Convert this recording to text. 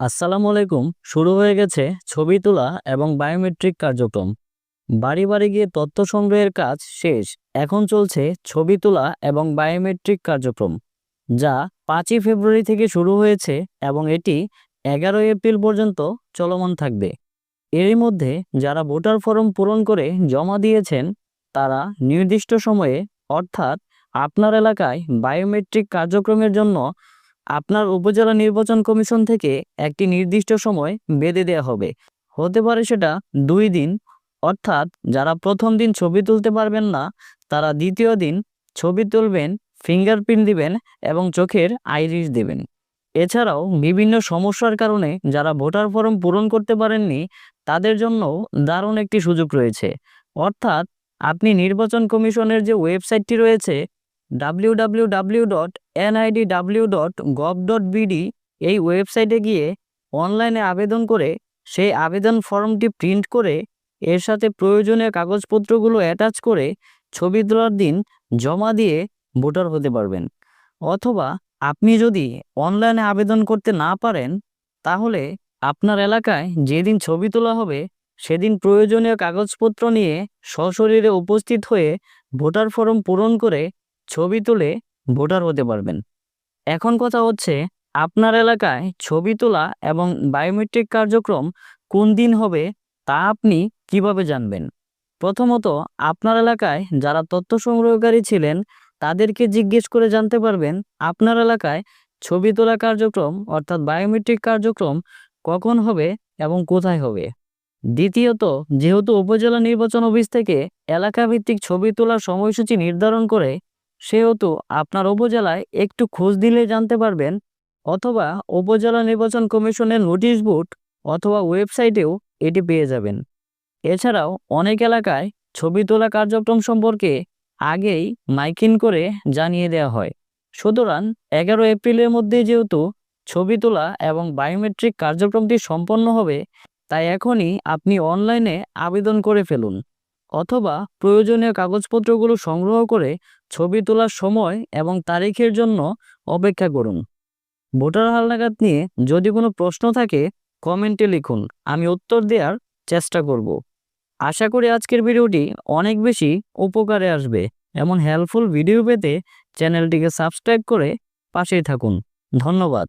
আসসালামু আলাইকুম। শুরু হয়ে গেছে ছবি তোলা এবং বায়োমেট্রিক কার্যক্রম। বাড়ি বাড়ি গিয়ে তথ্য সংগ্রহের কাজ শেষ। এখন চলছে ছবি তোলা এবং বায়োমেট্রিক কার্যক্রম, যা পাঁচই ফেব্রুয়ারি থেকে শুরু হয়েছে এবং এটি এগারোই এপ্রিল পর্যন্ত চলমান থাকবে। এরই মধ্যে যারা ভোটার ফর্ম পূরণ করে জমা দিয়েছেন, তারা নির্দিষ্ট সময়ে, অর্থাৎ আপনার এলাকায় বায়োমেট্রিক কার্যক্রমের জন্য আপনার উপজেলা নির্বাচন কমিশন থেকে একটি নির্দিষ্ট সময় বেঁধে দেওয়া হবে। হতে পারে সেটা দুই দিন, অর্থাৎ যারা প্রথম দিন ছবি তুলতে পারবেন না, তারা দ্বিতীয় দিন ছবি তুলবেন, ফিঙ্গারপ্রিন্ট দিবেন এবং চোখের আইরিশ দেবেন। এছাড়াও বিভিন্ন সমস্যার কারণে যারা ভোটার ফর্ম পূরণ করতে পারেননি, তাদের জন্য দারুণ একটি সুযোগ রয়েছে। অর্থাৎ আপনি নির্বাচন কমিশনের যে ওয়েবসাইটটি রয়েছে W W W dot NIDW dot gov dot BD এই ওয়েবসাইটে গিয়ে অনলাইনে আবেদন করে সেই আবেদন ফর্মটি প্রিন্ট করে এর সাথে প্রয়োজনীয় কাগজপত্রগুলো অ্যাটাচ করে ছবি তোলার দিন জমা দিয়ে ভোটার হতে পারবেন। অথবা আপনি যদি অনলাইনে আবেদন করতে না পারেন, তাহলে আপনার এলাকায় যেদিন ছবি তোলা হবে, সেদিন প্রয়োজনীয় কাগজপত্র নিয়ে সশরীরে উপস্থিত হয়ে ভোটার ফর্ম পূরণ করে ছবি তুলে ভোটার হতে পারবেন। এখন কথা হচ্ছে, আপনার এলাকায় ছবি তোলা এবং বায়োমেট্রিক কার্যক্রম কোন দিন হবে তা আপনি কীভাবে জানবেন? প্রথমত, আপনার এলাকায় যারা তথ্য সংগ্রহকারী ছিলেন, তাদেরকে জিজ্ঞেস করে জানতে পারবেন, আপনার এলাকায় ছবি তোলা কার্যক্রম অর্থাৎ বায়োমেট্রিক কার্যক্রম কখন হবে এবং কোথায় হবে। দ্বিতীয়ত, যেহেতু উপজেলা নির্বাচন অফিস থেকে এলাকাভিত্তিক ছবি তোলার সময়সূচি নির্ধারণ করে সেহেতু আপনার উপজেলায় একটু খোঁজ দিলে জানতে পারবেন, অথবা উপজেলা নির্বাচন কমিশনের নোটিশ বোর্ড অথবা ওয়েবসাইটেও এটি পেয়ে যাবেন। এছাড়াও অনেক এলাকায় ছবি তোলা কার্যক্রম সম্পর্কে আগেই মাইকিন করে জানিয়ে দেওয়া হয়। সুতরাং এগারো এপ্রিলের মধ্যে যেহেতু ছবি তোলা এবং বায়োমেট্রিক কার্যক্রমটি সম্পন্ন হবে, তাই এখনই আপনি অনলাইনে আবেদন করে ফেলুন, অথবা প্রয়োজনীয় কাগজপত্রগুলো সংগ্রহ করে ছবি তোলার সময় এবং তারিখের জন্য অপেক্ষা করুন। ভোটার হালনাগাদ নিয়ে যদি কোনো প্রশ্ন থাকে, কমেন্টে লিখুন। আমি উত্তর দেওয়ার চেষ্টা করব। আশা করি আজকের ভিডিওটি অনেক বেশি উপকারে আসবে। এমন হেল্পফুল ভিডিও পেতে চ্যানেলটিকে সাবস্ক্রাইব করে পাশেই থাকুন। ধন্যবাদ।